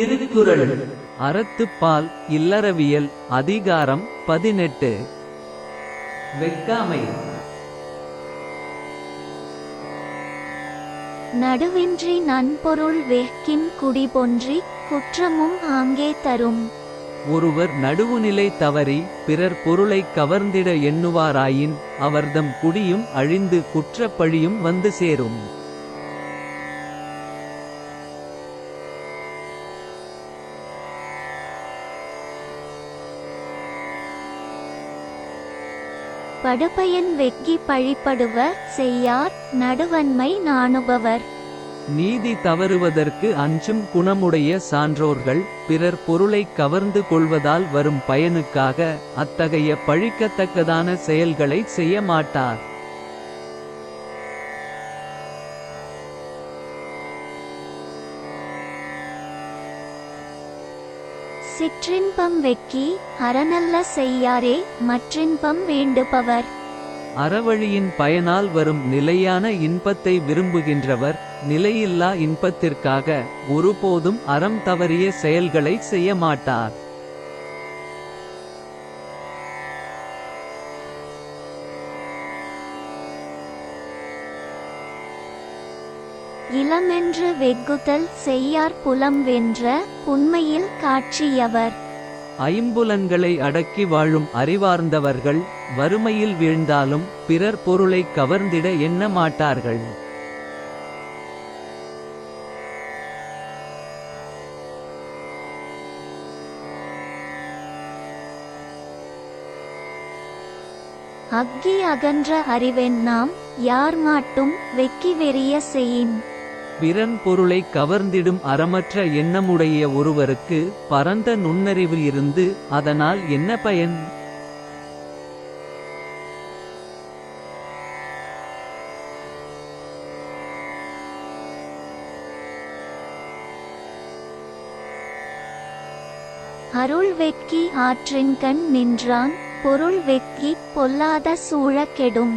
திருக்குறள். அறத்துப்பால் இல்லறவியல் அதிகாரம் பதினெட்டு. வெட்காமை. நடுவின்றி நன்பொருள் வெஹ்கின் குடிபொன்றி குற்றமும் ஆங்கே தரும். ஒருவர் நடுவுநிலை தவறி பிறர் பொருளைக் கவர்ந்திட எண்ணுவாராயின் அவர்தம் குடியும் அழிந்து குற்றப்பழியும் வந்து சேரும். படுபயன் வெக்கி பழிப்படுவர் செய்யார் நடுவன்மை நாணுபவர். நீதி தவறுவதற்கு அஞ்சும் குணமுடைய சான்றோர்கள் பிறர் பொருளைக் கவர்ந்து கொள்வதால் வரும் பயனுக்காக அத்தகைய பழிக்கத்தக்கதான செயல்களை செய்ய மாட்டார் சிற்றின்பம் வெக்கி அறநல்ல செய்யாரே மற்றின்பம் வேண்டுபவர். அறவழியின் பயனால் வரும் நிலையான இன்பத்தை விரும்புகின்றவர் நிலையில்லா இன்பத்திற்காக ஒருபோதும் அறம் தவறிய செயல்களை செய்ய மாட்டார் இளமென்று வெகுதல் செய்யார் புலம் வென்ற உண்மையில் காட்சியவர். ஐம்புலன்களை அடக்கி வாழும் அறிவார்ந்தவர்கள் வறுமையில் வீழ்ந்தாலும் பிறர் பொருளை கவர்ந்திட எண்ண மாட்டார்கள். அக்கி அகன்ற அறிவெண்ணாம் யார் மாட்டும் வெக்கி வெறிய செய்யின். பிறன் பொருளை கவர்ந்திடும் அறமற்ற எண்ணமுடைய ஒருவருக்கு பரந்த நுண்ணறிவு இருந்து அதனால் என்ன பயன்? அருள் வெக்கி ஆற்றின்கண் நின்றான் பொருள் வெக்கி பொல்லாத சூழ கெடும்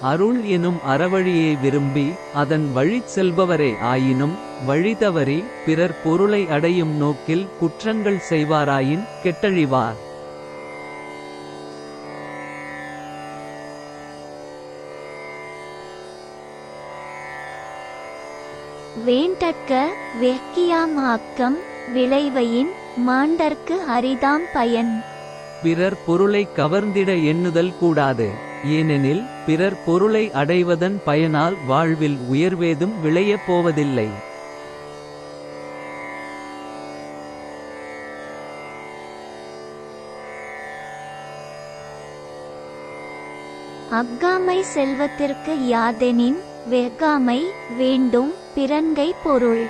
அருள் எனும் அறவழியை விரும்பி அதன் வழிச் செல்பவரே ஆயினும் வழி தவறி பிறர் பொருளை அடையும் நோக்கில் குற்றங்கள் செய்வாராயின் கெட்டழிவார். வேண்டற்க வெக்கியாம் ஆக்கம் விளைவையின் மாண்டற்கு அரிதாம் பயன். பிறர் பொருளை கவர்ந்திட எண்ணுதல் கூடாது. ஏனெனில் பிறர் பொருளை அடைவதன் பயனால் வாழ்வில் உயர்வேதும் விளையப் போவதில்லை. அக்காமை செல்வத்திற்கு யாதெனின் வெகாமை வேண்டும் பிறன்கை பொருள்.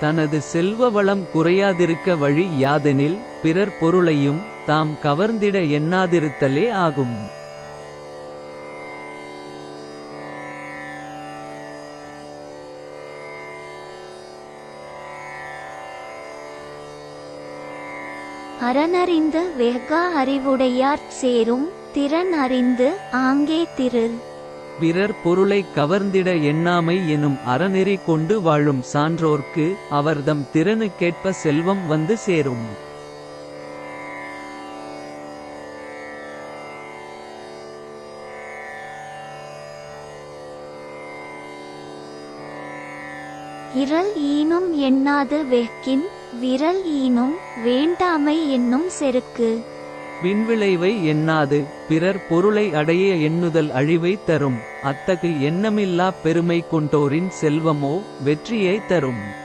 தனது செல்வ வளம் குறையாதிருக்க வழி யாதெனில் பிறர் பொருளையும் தாம் கவர்ந்திட எண்ணாதிருத்தலே ஆகும். அறனறிந்து வெகா அறிவுடையார் சேரும் திறன் அறிந்து ஆங்கே திரு பிறர் பொருளை கவர்ந்திட எண்ணாமை எனும் அறநெறி கொண்டு வாழும் சான்றோர்க்கு அவர்தம் திறனுக்கேற்ப செல்வம் வந்து சேரும். இரல் ஈனும் எண்ணாது வெக்கின் விரல் ஈனும் வேண்டாமை என்னும் செருக்கு. பின்விளைவை எண்ணாது பிறர் பொருளை அடைய எண்ணுதல் அழிவை தரும். அத்தகு எண்ணமில்லா பெருமை கொண்டோரின் செல்வமோ வெற்றியை தரும்.